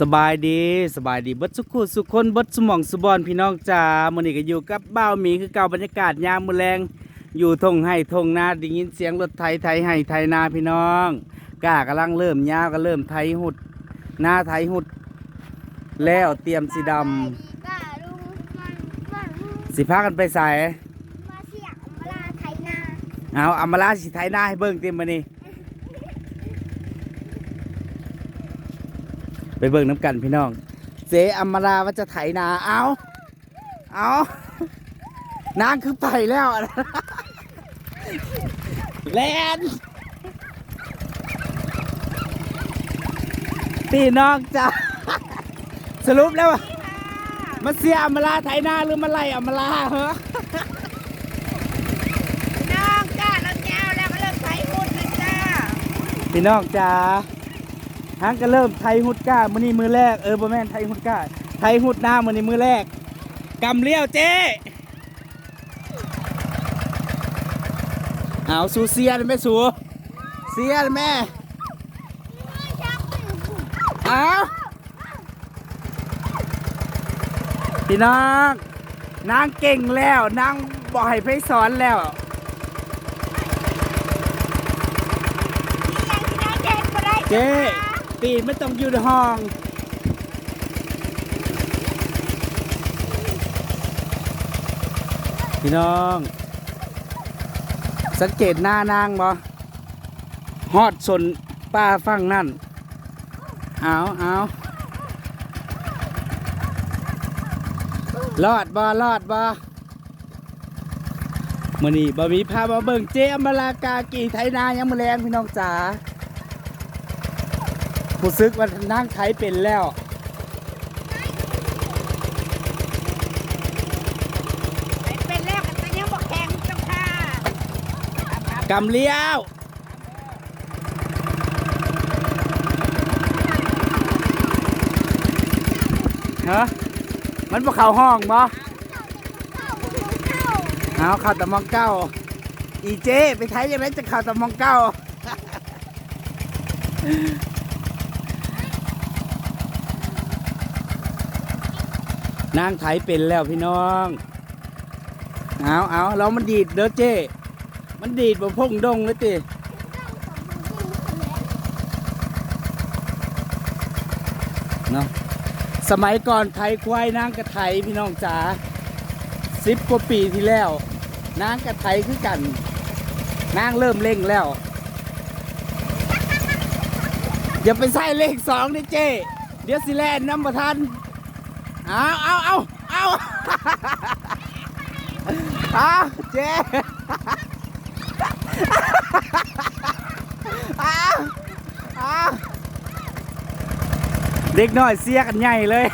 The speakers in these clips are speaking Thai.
สบายดีสบายดีเบิดสุขุสุขคนเบิดสมองสุบอนพี่น้องจ๋ามื้อนี้ก็อยู่กับบ้าวหมีคือเก่าบรรยากาศยามมื้อแลงอยู่ทงให้ทงนาได้ยินเสียงรถไถไถให้ไถนาพี่น้องก้ากำลังเริ่มยาวก็เริ่มไถหุดหน้าไถหุด แล้วเตรียมสีดำก้าลุงมันมันสิพากันไปใส่มาเสียงเวลาไถนาเอาอามาลาสิไถนาให้เบิ่งเต็มมื้อนี้ ไปเบิ่งน้ำกันพี่น้อง เจอามาลาว่าจะไถนาเอาเอานางคือไปแล้วแลนพี่น้องจ้าสรุปแล้วว่ามาเสียอามาลาไถนาหรือมาไล่อามาลาเหรอน้องจ้าน้องแก้วแล้วก็เริ่มใช้หุ่นเลยจ้าพี่น้องจ้า ฮังก็เริ่มไทยฮุดก้ามือนี้มือแรกเออบ่แม่นไทยฮุดก้าไทยฮุดหน้ามือนี้มือแรกกำเลี้ยวเจ๊เอาสูเสียเลยแม่สูเสียเลยแม่เอาพี่น้องนางเก่งแล้วนางบ่ให้ไปสอนแล้วเด็กก็ได้เจ๊ ปีไม่ต้องอยู่ในห้องพี่น้อง สังเกตหน้านางบ่ฮอดสนป้าฟังนั่นเอาเอารอดบ่รอดบ่มื่อนี้บ่มีพามาเบิ่งเจอมรากากีไทยนายังมาแรงพี่น้องจ๋า ผู้ซึกว่านั่งไทยเป็นแล้ว เป็นแล้วแต่ยังบอกแข็งเจ้าค่ะกำเลี้ยวฮะมันบ่เข้าห้องบ่เข้าเข้าเอาเข้าแต่มองเก้า อีเจ ไปไทยยังไงจะเข้าแต่มองเก้า นางไถเป็นแล้วพี่น้อง เอาเอาเรามันดีดเด้อเจมันดีดบ่พงดงเลยติเนาะสมัยก่อนไทยควายนางกระไทยพี่น้องจ๋าสิบกว่าปีที่แล้ว นางกระไทยคือกัน นางเริ่มเร่งแล้วอย่าไปใส่เลขสองนี่เจ้ เดี๋ยวสิแลนน้ำประทัน เอาเอาเอาเอาเอาเจ้เอาเอาเด็กน้อยเสียกันใหญ่เลย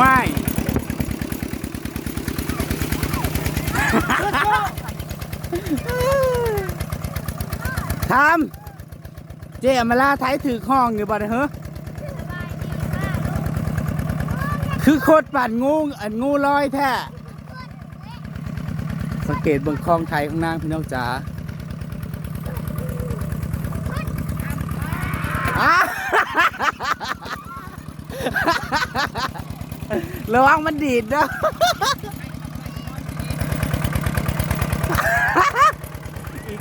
ว้าย ทำเจ๊มาลาไทยถือข้องอยู่บ่เนี่ยเฮ้อคือโคตรปั่นงูอันงูลอยแท้สังเกตบนคลองไทยข้างหน้าพี่น้องจ๋าระวังมันดีดนะ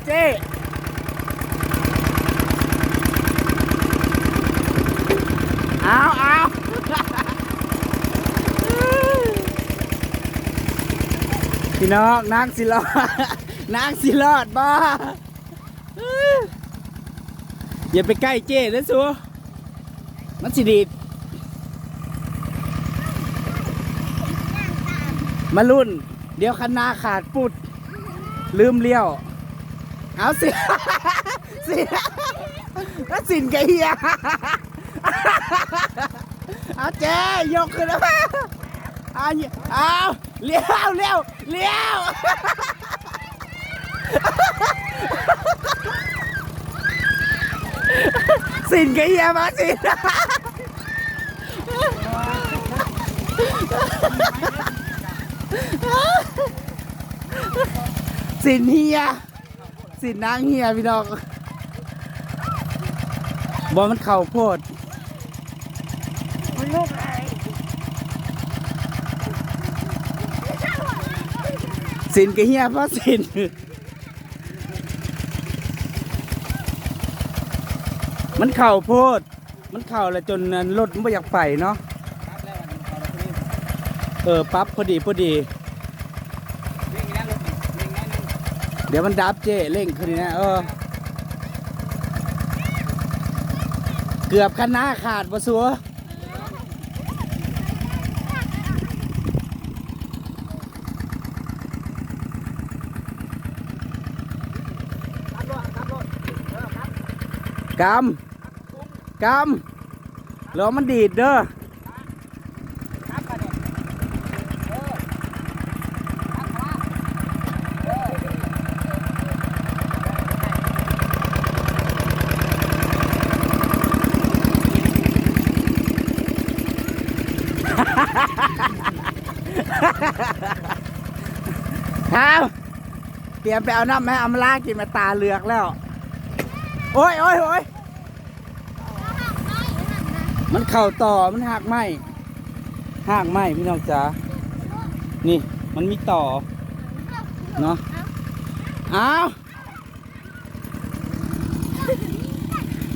เจ้เอาเอาพี่น้องนางสิรอดนางสิรอดบ้าอย่าไปใกล้เจ้นะสัวมันสิดีดมารุ่น เดี๋ยวคันนาขาดปุด ลืมเลี้ยว เอาสิสิแล้วสินกับเฮียเอาเจ๊ยกขึ้นแล้วเอาเอาเลี้ยวเลี้ยวเลี้ยวสินกับเฮียมาสินสินเฮีย สินนางเฮียพี่น้องบอมันเข่าโพดมันลูกอะไรสินกเฮียเพราะสินมันเข่าโพด มันเข่าแล้วจนรถมันไม่อยากไปเนาะ เออปั๊บพอดีพอดี เดี๋ยวมันดับเจเร่งขึ้นนี่นะเออ เกือบคันหน้าขาดบ่สัวกำกำแล้วมันดีดเด้อ ยมไปเอาน้ำให้อำลากินมาตาเหลือกแล้ว โอ้ยโอ้ยโอ้ยมันเข่าต่อมันหักไหมหักไหมพี่น้องจ๋านี่มันมีต่อเนาะอ้าว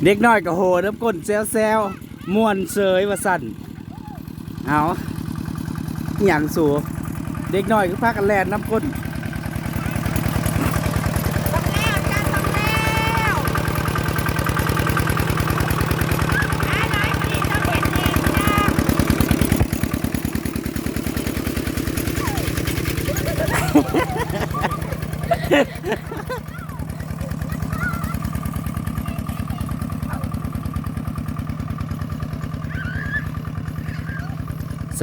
เด็กน้อยก็โหเริ่มก้นแซวแซวม่วนเสยว่าสั่นเอาอหย่างสูเด็กน้อยก็พากันแล่นน้ำก้น ต้องแล้วจ้าต้องแล้วหาหน่อยสิต้องเห็นเองจ้า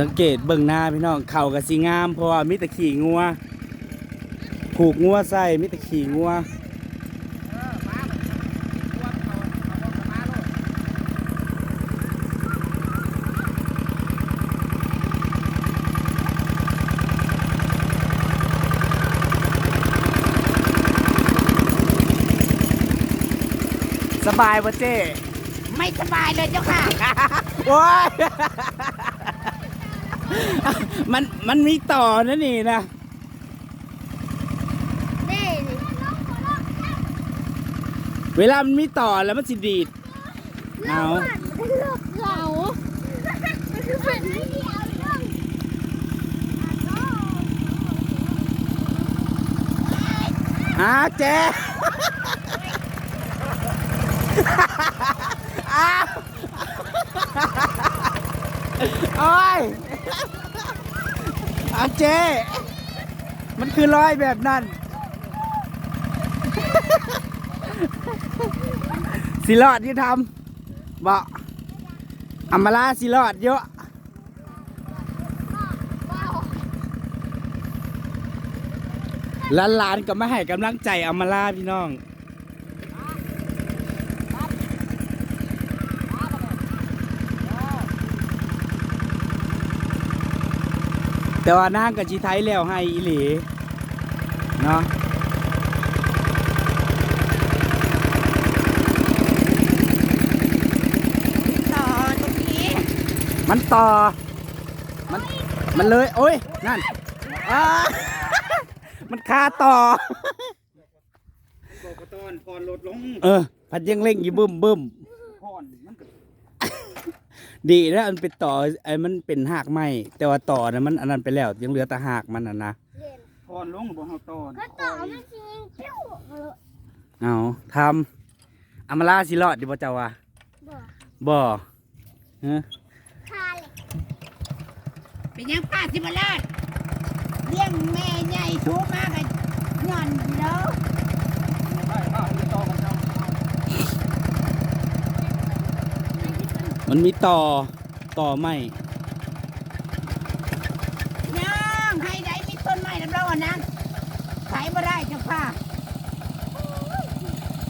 สังเกตเบิ่งหน้าพี่น้องเข่ากับสีงาม เพราะว่ามิตรขี่งัวผูกงัวใส่มิตรขี่งัวสบายปะเจ้ ไม่สบายเลยเจ้าค่ะ โอ้ย มันมันมีต่อนะนี่นะนี่นี่เวลามันมีต่อแล้วมันสิดีดเอาเลือกเรามันคือผันไม่เดียวเรื่องอาเจ๊อ้าวโอ้ย อาเจ มันคือรอยแบบนั้น สิรอดที่ทำบอกอัมมาลาสิรอดเยอะหลานๆก็มาให้กำลังใจอามาลาพี่น้อง แต่ว่านางกับชีไทยแล้วให้อีหลีเนาะต่อตรงนี้มันต่อ มันมันเลย โอ้ย นั่นอ้ามันคาต่อ บอกกระตอนพรลดลง เออ พัดยังเร่งอยู่บึ้มบึ้มพรมันก็ ดีแล้วมันเป็นต่อไอ้มันเป็นหากไม้แต่ว่าต่อนะมันอันนั้นไปแล้วยังเหลือแต่หากมันอะนะเรียนพรลงบ่เฮาตอนก็ต่อมันจริงเจ้าเออเอาทำอามาลาสิรอดดิบ่เจ้าว่าบอกบ่ฮะคาเลยเป็นยังป้าสิบเลิศเลี้ยงแม่ใหญ่ชูมากกันย่อนเด้อได้ข้าวจะต่อกันเจ้า มันมีต่อต่อไม้ย่างให้ได้มีต้นไม้ลำเราอันนั้นขายบ่ได้เจ้าค่ะ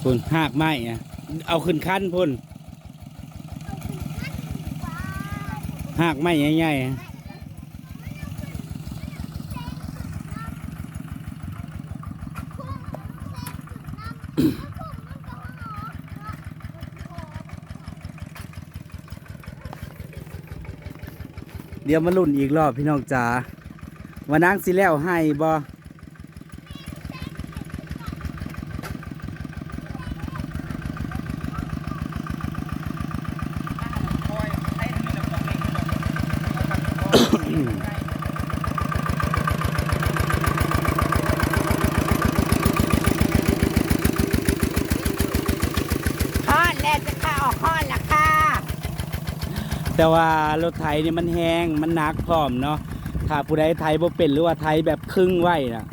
พุ่นหากไม้อะเอาขึ้นคันพุ่นหากไม้ใหญ่ๆ เดี๋ยวมาลุ่นอีกรอบพี่น้องจ๋าว่านางสิแล้วให้บ่ คอยให้มันมีน้ำตกเอง ฮอดแล้วจะเข้าออกฮอดละค่ะ แต่ว่ารถไถนี่มันแห้งมันหนักพร้อมเนาะถ้าผู้ใดไถบ่เป็นหรือว่าไถแบบครึ่งไว้น่ะ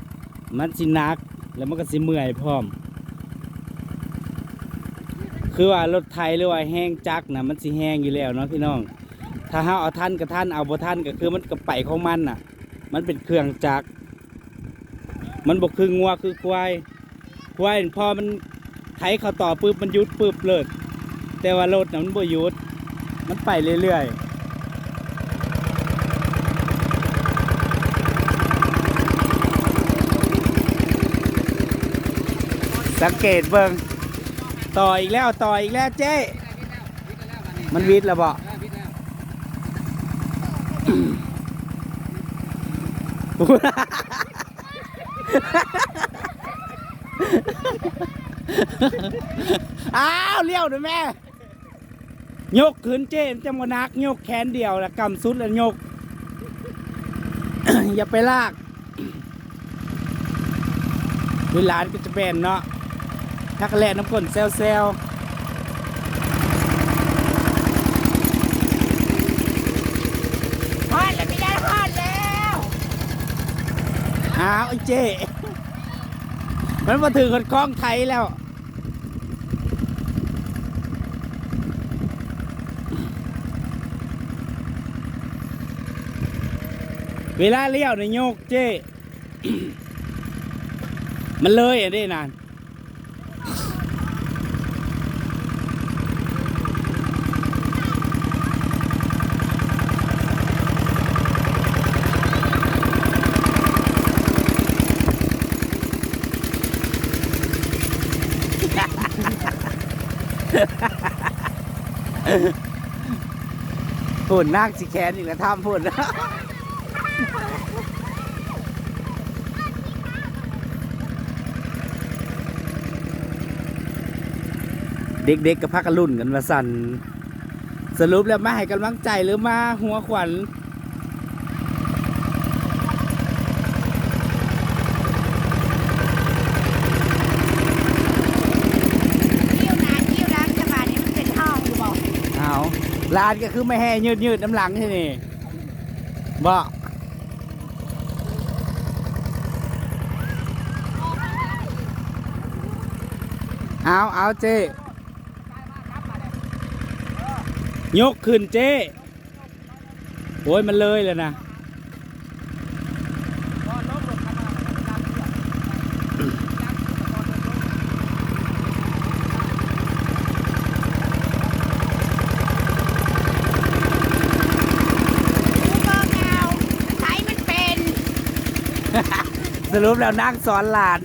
มันสิหนักแล้วมันก็สิเมื่อยพร้อม คือว่ารถไถหรือว่าแห้งจักนะมันสิแห้งอยู่แล้วเนาะพี่น้อง ถ้าเฮาเอาท่านกับท่านเอาบ่ท่านก็คือมันก็ไปของมันน่ะ มันเป็นเครื่องจักรมันบ่คืองัวคือควายควายพอมันไถเขาต่อปุ๊บมันยุดปุ๊บเลิศแต่ว่ารถน่ะมันบ่ยุด มันไปเรื่อยๆสังเกตเบิงต่ออีกแล้วต่ออีกแล้วเจ๊มันวิดแล้วบ่อ้าวเลี้ยวหน่อยแม่ ยกขึ้นเจ๊มันจะมานักยกแขนเดียวแล้วกำสุดแล้วยก อย่าไปลากเวลานก็จะเป็นเนาะทักแลน้ำก้นเซลเซลฮอดแล้วไม่ได้ฮอดแล้วอ้าวไอ้เจ๊มันมาถึงคนคล้องไทยแล้ว เวลาเลี้ยวในโยกเจ้ มันเลยอะดินานพุ่นนางสิแขนอีกแล้วทำพุ่น เด็กๆกับพักกันรุ่นกันมาสั่นสรุปแล้วมาให้กำลังใจหรือมาหัวขวัญกิ้วหนากิ้วหลังจังหวะนี้มันเป็นห้องอยู่บอกเอาลานก็คือไม่ให้ยืดยืดๆน้ำหลังที่นี่บอกเอาเอาเจ้ ยกขึ้นเจ้โอ้ยมันเลยเลยนะรู้เบิ่งเอาไถมันเป็นสรุปแล้วนั่งสอนหลาน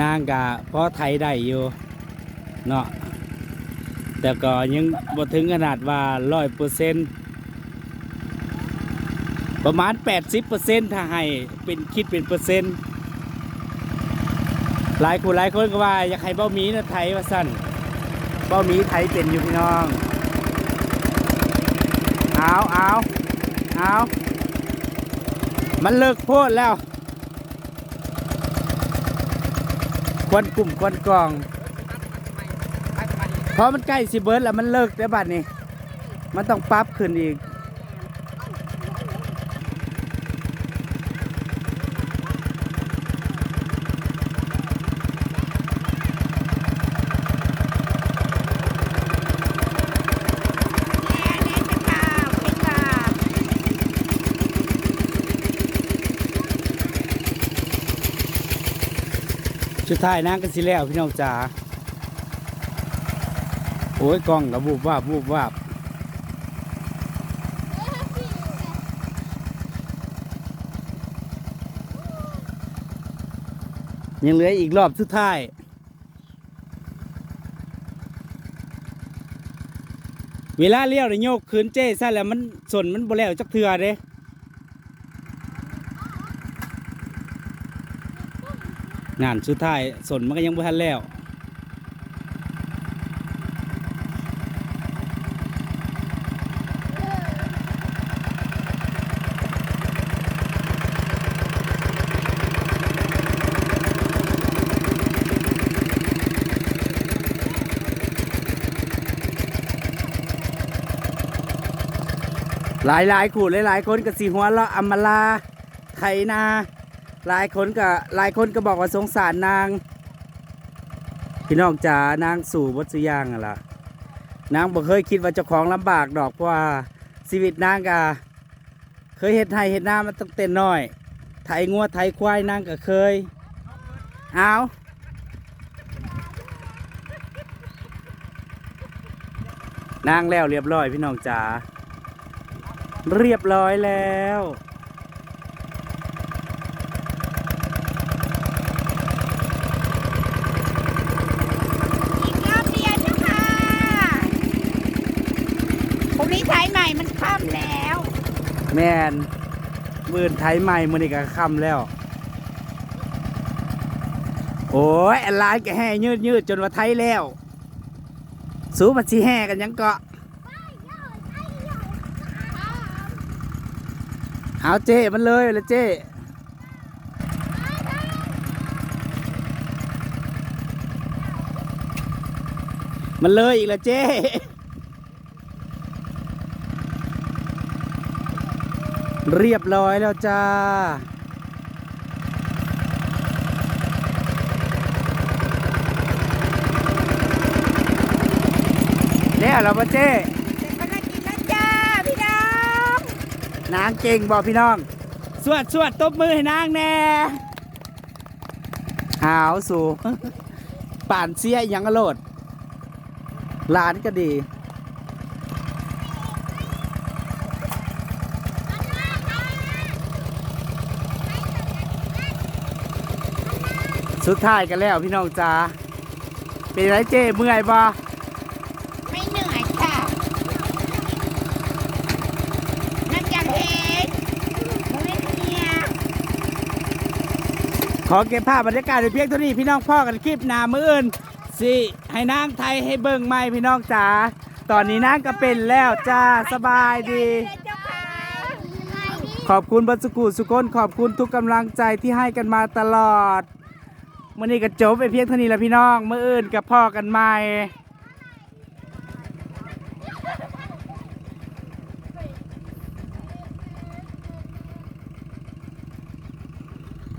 นางกะเพราะไทยได้อยู่เนาะแต่ก็ยังบ่ถึงขนาดว่าร้อยเปอร์เซ็นต์ประมาณ 80เปอร์เซนต์ถ้าให้เป็นคิดเป็นเปอร์เซ็นต์หลายคนหลายคนก็ว่าอยากให้เบ้ามีนะไทยว่าสั้นเบ้ามีไทยเป็นอยู่พี่น้องเอาเอาเอามันเลิกโพดแล้ว ควันกลุ่มควันกองเพราะมันใกล้สิเบิร์ดแล้วมันเลิกแล้วบัดนี้ มันต้องปรั๊บขึ้นอีก ถ่ายน้ำกันสิแล้วพี่น้องจ๋าโอ้ยกล้องกับบูบวาบบูบวาบยังเหลืออีกรอบสุดท้ายเวลาเลี้ยวเนี่ยโยกคืนเจ้ซะแล้วมันส่วนมันบ่แล้วจักเถื่อเลย งานสุดท้ายส่วนมันก็ยังบ่ทันแล้วหลายหลายๆขู่หลายหลายๆคนก็สีหัวเราะอำมาลาไถนา หลายคนก็หลายคนก็บอกว่าสงสารนาง พี่น้องจ๋านางสู่วัสุอยางอะล่ะนางบ่เคยคิดว่าเจ้าของลำบากดอกเพราะว่าชีวิตนางก็เคยเฮ็ดไทยเฮ็ดนามาตั้งแต่น้อย ไถงัวไถควายนางก็เคยเอานางแล้วเรียบร้อยพี่น้องจ๋าเรียบร้อยแล้ว อีกรอบเดียวเจ้าค่ะพรุ่งนี้สายใหม่มันค่ำแล้ว แมนมือนไทยใหม่มือนี่ก็ค่ำแล้ว โอ้ยแอนไลน์ก็แห่ยืดยืดๆจนว่าไทยแล้ว สู้มาชีแห่กันยังเกาะเอาเจ้มันเลยละเจ้มันเลยอีกละเจ้ เรียบร้อยแล้วจ้า แล้วเราปะเจ้เสร็จภารกิจแล้วจ้าพี่น้องนางเก่งบอกพี่น้อง สวดสวดตบมือให้นางแน่หาวสูป่านเสียอีหยังกระโลดหลานก็ดี สุดท้ายกันแล้วพี่น้องจ้าเป็นไรเจ้เมื่อยบ่ไม่เหนื่อยค่ะนักจากเห็นโมเมนเนียขอเก็บภาพบรรยากาศไว้เพียงเท่านี้พี่น้องพ่อกันคลิปหนามืออื่นสิให้นางไทยให้เบิ่งใหม่พี่น้องจ๋าตอนนี้นางก็เป็นแล้วจ้าสบายดี เจ้าค่ะขอบคุณบัสกุสุคนขอบคุณทุกกำลังใจที่ให้กันมาตลอด มื่อนี้ก็จบไปเพียงเท่านี้แหละพี่น้องเมื่ออื่นกับพ่อกันใหม่